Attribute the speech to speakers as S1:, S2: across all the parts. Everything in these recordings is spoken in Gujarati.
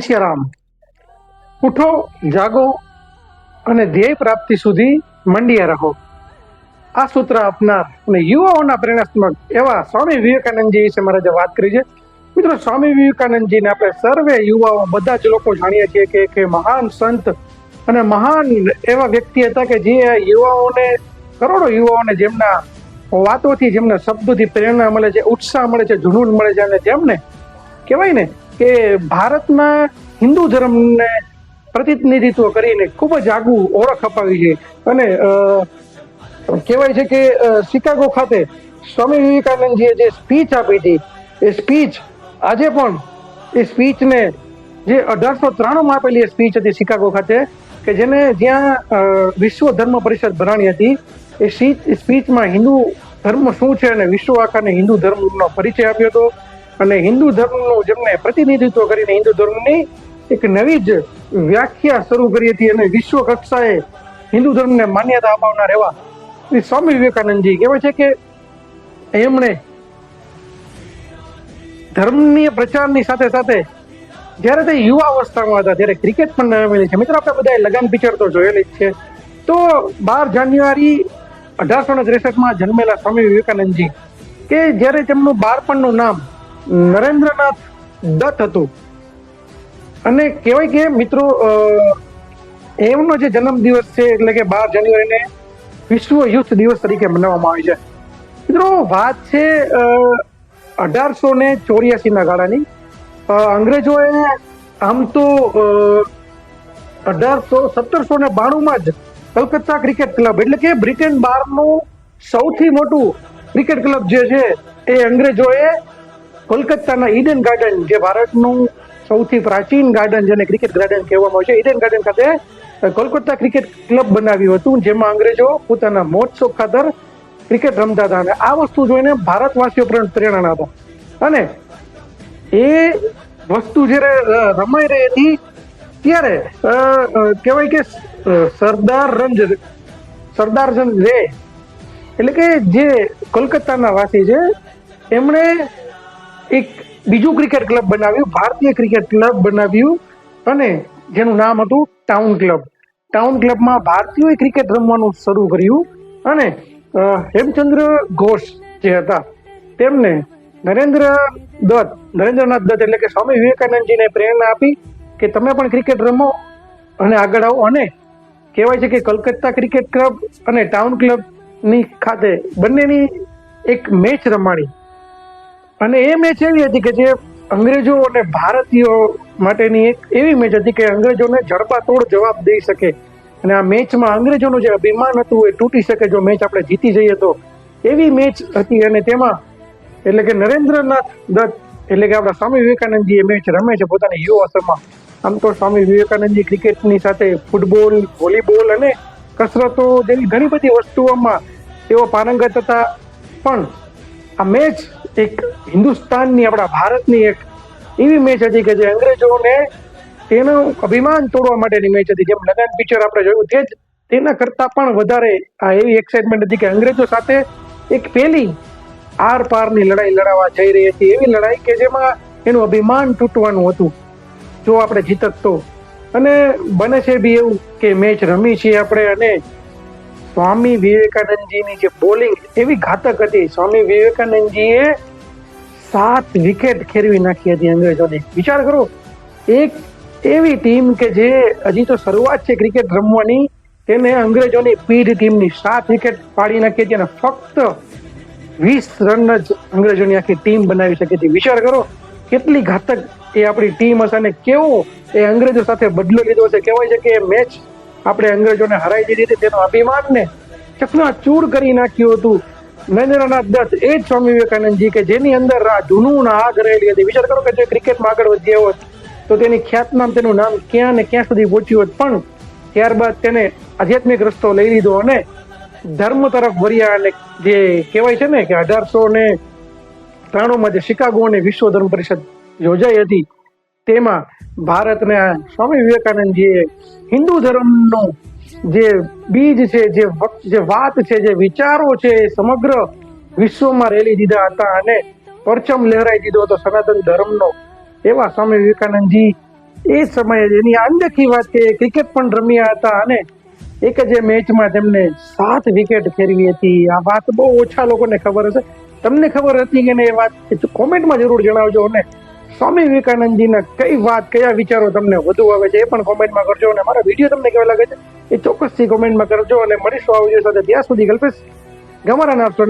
S1: જય રામ ઉઠો, જાગો અને ધ્યેય પ્રાપ્તિ સુધી મંડિયા રહો. આ સૂત્ર આપનાર અને યુવાઓના પ્રેરણાત્મક એવા સ્વામી વિવેકાનંદજી વિશે મારે જે વાત કરી છે. મિત્રો, સ્વામી વિવેકાનંદજીને આપણે સર્વે યુવાઓ, બધા જ લોકો જાણીએ છીએ કે કે મહાન સંત અને મહાન એવા વ્યક્તિ હતા કે જે યુવાઓને, કરોડો યુવાઓને જેમના વાતોથી, જેમના શબ્દોથી પ્રેરણા મળે છે, ઉત્સાહ મળે છે, જુનૂન મળે છે અને જેમને કહેવાય ને કે ભારતના હિન્દુ ધર્મને પ્રતિનિધિત્વ કરીને ખૂબ જ આગવું ઓળખ અપાવી છે. અને કહેવાય છે કે શિકાગો ખાતે સ્વામી વિવેકાનંદજીએ જે સ્પીચ આપી હતી, એ સ્પીચ આજે પણ એ સ્પીચને જે અઢારસો ત્રાણુંમાં આપેલી એ સ્પીચ હતી શિકાગો ખાતે, કે જેને જ્યાં વિશ્વ ધર્મ પરિષદ ભરાણી હતી, એ સ્પીચમાં હિન્દુ ધર્મ શું છે અને વિશ્વ આખાને હિન્દુ ધર્મનો પરિચય આપ્યો હતો. અને હિન્દુ ધર્મનું જેમને પ્રતિનિધિત્વ કરીને હિન્દુ ધર્મની એક નવી જ વ્યાખ્યા શરૂ કરી હતી અને વિશ્વ કક્ષાએ હિન્દુ ધર્મને માન્યતા અપાવનાર એવા સ્વામી વિવેકાનંદજી કહેવાય છે કે એમણે ધર્મની પ્રચારની સાથે સાથે જ્યારે તે યુવા અવસ્થામાં હતા, ત્યારે ક્રિકેટ પણ રમેલી છે. મિત્રો, આપણે બધાએ લગન પિક્ચર તો જોયેલી જ છે. તો બાર જાન્યુઆરી અઢારસો ને ત્રેસઠમાં જન્મેલા સ્વામી વિવેકાનંદજી કે જ્યારે તેમનું બાળપણનું નામ નરેન્દ્રનાથ દત્ત હતું. અને કહેવાય કે મિત્રો એમનો જે જન્મ દિવસ છે, એટલે કે બાર જાન્યુઆરીને વિશ્વ યુથ દિવસ તરીકે મનાવવામાં આવે છે. મિત્રો, વાત છે અઢારસો ને ચોર્યાસી ના ગાળાની. અંગ્રેજોએ આમ તો અઢારસો સત્તરસો ને બાણુંમાં જ કલકત્તા ક્રિકેટ ક્લબ, એટલે કે બ્રિટન બહારનું સૌથી મોટું ક્રિકેટ ક્લબ જે છે, એ અંગ્રેજોએ કોલકાતાના ઈડન ગાર્ડન જે ભારતનું સૌથી પ્રાચીન ગાર્ડન જેને ક્રિકેટ ગાર્ડન કહેવામાં આવે છે ઈડન ગાર્ડન ખાતે કોલકાતા ક્રિકેટ ક્લબ બનાવ્યું હતું, જેમાં અંગ્રેજો પોતાના મોજ શોખ ખાતર ક્રિકેટ રમતા હતા. અને આ વસ્તુ જોઈને ભારતવાસીઓ પણ પ્રેરણા હતા. અને એ વસ્તુ જ્યારે રમાઈ રહી હતી, ત્યારે કહેવાય કે સરદાર રંજ સરદારજન રે. એટલે કે જે કોલકાતાના વાસી છે, એમણે એક બીજું ક્રિકેટ ક્લબ બનાવ્યું, ભારતીય ક્રિકેટ ક્લબ બનાવ્યું અને જેનું નામ હતું ટાઉન ક્લબ ટાઉન ક્લબમાં ભારતીયોએ ક્રિકેટ રમવાનું શરૂ કર્યું અને હેમચંદ્ર ઘોષ જે હતા, તેમને નરેન્દ્ર દત્ત, નરેન્દ્રનાથ દત્ત એટલે કે સ્વામી વિવેકાનંદજીને પ્રેરણા આપી કે તમે પણ ક્રિકેટ રમો અને આગળ આવો. અને કહેવાય છે કે કલકત્તા ક્રિકેટ ક્લબ અને ટાઉન ક્લબની ખાતે બંનેની એક મેચ રમાડી. અને એ મેચ એવી હતી કે જે અંગ્રેજો અને ભારતીયો માટેની એક એવી મેચ હતી કે અંગ્રેજોને જડબાતોડ જવાબ દઈ શકે. અને આ મેચમાં અંગ્રેજોનું જે અભિમાન હતું એ તૂટી શકે જો મેચ આપણે જીતી જઈએ તો. એવી મેચ હતી અને તેમાં એટલે કે નરેન્દ્રનાથ દત્ત એટલે કે આપણા સ્વામી વિવેકાનંદજી એ મેચ રમે છે પોતાની યુવા અસરમાં આમ તો સ્વામી વિવેકાનંદજી ક્રિકેટની સાથે ફૂટબોલ, વોલીબોલ અને કસરતો જેવી ઘણી બધી વસ્તુઓમાં તેઓ પારંગત હતા. પણ આ મેચ એક હિન્દુસ્તાનની, આપણા ભારતની એક એવી મેચ હતી કે જે અંગ્રેજોને તેનું અભિમાન તોડવા માટેની મેચ હતી. જેમ લગન પિક્ચર આપણે જોયું, તે જ તેના કરતાં પણ વધારે આ એવી એક્સાઇટમેન્ટ હતી કે અંગ્રેજો સાથે એક પહેલી આર પારની લડાઈ લડાવવા જઈ રહી હતી. એવી લડાઈ કે જેમાં એનું અભિમાન તૂટવાનું હતું. જો આપણે જીતત તો. અને બને છે બી એવું કે મેચ રમી છીએ આપણે અને સ્વામી વિવેકાનંદજીની જે બોલિંગ એવી ઘાતક હતી. સ્વામી વિવેકાનંદજીએ સાત વિકેટ ખેરવી નાખી હતી અંગ્રેજોની વિચાર કરો, એક એવી ટીમ કે જે હજી તો શરૂઆત છે ક્રિકેટ રમવાની, તેને અંગ્રેજોની પીઢ ટીમની સાત વિકેટ પાડી નાખી હતી અને ફક્ત વીસ રન જ અંગ્રેજોની આખી ટીમ બનાવી શકી હતી. વિચાર કરો, કેટલી ઘાતક એ આપણી ટીમ હશે અને કેવો એ અંગ્રેજો સાથે બદલો લીધો છે કહેવાય છે કે મેચ આપણે અંગ્રેજોને હરાઈ દીધી હતી, તેનો અભિમાનને ચકનાચૂર કરી નાખ્યું હતું. નરેન્દ્રનાથ દત્ત એ જ સ્વામી વિવેકાનંદજી કે જેની અંદર આ જૂનું આગ રહેલી હતી. વિચાર કરો કે જો ક્રિકેટમાં આગળ વધ્યા હોત, તો તેની ખ્યાતનામ તેનું નામ ક્યાં ને ક્યાં સુધી પહોંચ્યું હોત. પણ ત્યારબાદ તેને આધ્યાત્મિક રસ્તો લઈ લીધો અને ધર્મ તરફ વર્યા અને જે કહેવાય છે ને કે અઢારસો ને ત્રાણુંમાં જે શિકાગો અને વિશ્વ ધર્મ પરિષદ યોજાઈ હતી તેમાં ભારતને સ્વામી વિવેકાનંદજીએ હિન્દુ ધર્મનો જે બીજ છે, જે જે વાત છે, જે વિચારો છે એ સમગ્ર વિશ્વમાં રેલી દીધા હતા અને પરચમ લહેરાઈ દીધો હતો સનાતન ધર્મનો. એવા સ્વામી વિવેકાનંદજી એ સમયે એની અનદેખી વાત કે ક્રિકેટ પણ રમ્યા હતા અને એક જ મેચમાં તેમને સાત વિકેટ ફેરવી હતી. આ વાત બહુ ઓછા લોકોને ખબર હશે. તમને ખબર હતી કે એ વાત? કોમેન્ટમાં જરૂર જણાવજો અને સ્વામી વિવેકાનંદજીના કઈ વાત, કયા વિચારો તમને વધુ આવે છે એ પણ કોમેન્ટમાં કરજો અને મારા વીડિયો તમને કેવા લાગે છે એ ચોક્કસથી કોમેન્ટમાં કરજો અને મળીશું આ સાથે ત્યાં સુધી કલ્પેશ ગમારા નાખશો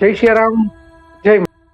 S1: જય શ્રી રામ.